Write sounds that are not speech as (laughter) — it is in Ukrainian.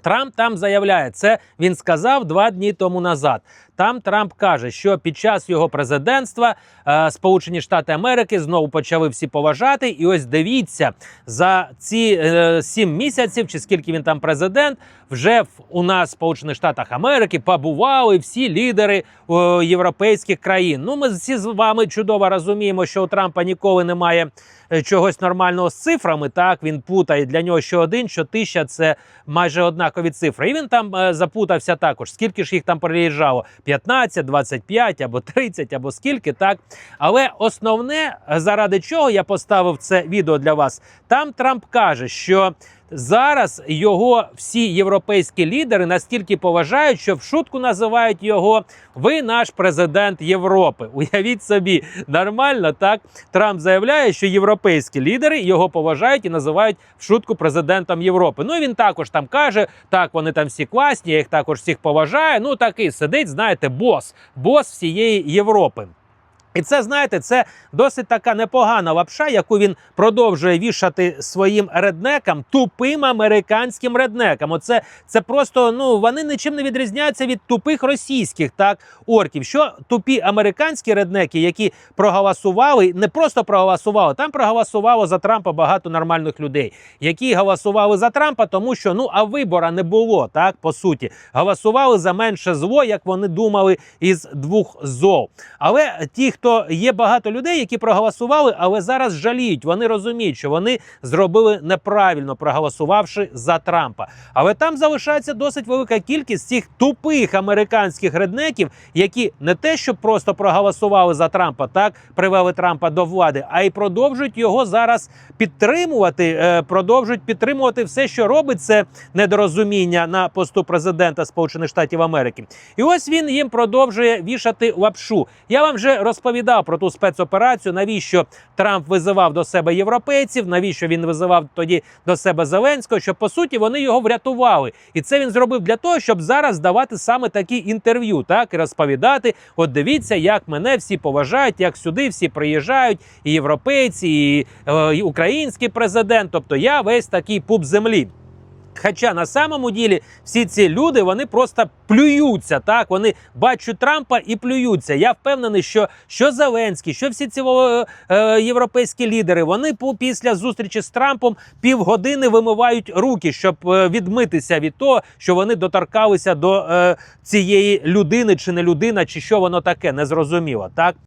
Трамп там заявляє, це він сказав два дні тому назад. Там Трамп каже, що під час його президентства е, Сполучені Штати Америки знову почали всі поважати. І ось дивіться за ці е, сім місяців, чи скільки він там президент, вже в, у нас в Сполучених Штатах Америки побували всі лідери е, європейських країн. Ну, ми всі з вами чудово розуміємо, що у Трампа ніколи немає е, чогось нормального з цифрами. Так він путає для нього що один, що тисяча це майже однакові цифри. І він там е, запутався також. Скільки ж їх там переїжджало? 15, 25 або 30, або скільки так. Але основне, заради чого я поставив це відео для вас, там Трамп каже, що. Зараз його всі європейські лідери настільки поважають, що в шутку називають його ви наш президент Європи. (laughs) Уявіть собі, нормально так. Трамп заявляє, що європейські лідери його поважають і називають в шутку президентом Європи. Ну і він також там каже: так, вони там всі класні, я їх також всіх поважаю. Ну такий сидить, знаєте, бос, бос всієї Європи. І це знаєте, це досить така непогана лапша, яку він продовжує вішати своїм реднекам, тупим американським реднекам. Оце це просто ну вони нічим не відрізняються від тупих російських так орків. Що тупі американські реднеки, які проголосували, не просто проголосували, там проголосувало за Трампа багато нормальних людей, які голосували за Трампа, тому що ну а вибора не було так по суті. Голосували за менше зло, як вони думали, із двох зол. Але ті, хто є багато людей, які проголосували, але зараз жаліють. Вони розуміють, що вони зробили неправильно, проголосувавши за Трампа. Але там залишається досить велика кількість цих тупих американських реднеків, які не те, що просто проголосували за Трампа, так привели Трампа до влади, а й продовжують його зараз підтримувати. е, Продовжують підтримувати все, що робить це недорозуміння на посту президента Сполучених Штатів Америки. І ось він їм продовжує вішати лапшу. Я вам вже розповідав про ту спецоперацію, навіщо Трамп визивав до себе європейців, навіщо він визивав тоді до себе Зеленського, що по суті вони його врятували. І це він зробив для того, щоб зараз давати саме такі інтерв'ю, так і розповідати: от дивіться, як мене всі поважають, як сюди всі приїжджають, і європейці, і, е, і український президент. Тобто я весь такий пуп землі. Хоча на самому ділі всі ці люди вони просто плюються. Так вони бачать Трампа і плюються. Я впевнений, що що Зеленський, що всі ці е, е, європейські лідери, вони після зустрічі з Трампом півгодини вимивають руки, щоб е, відмитися від того, що вони доторкалися до е, цієї людини, чи не людина, чи що воно таке, незрозуміло. Так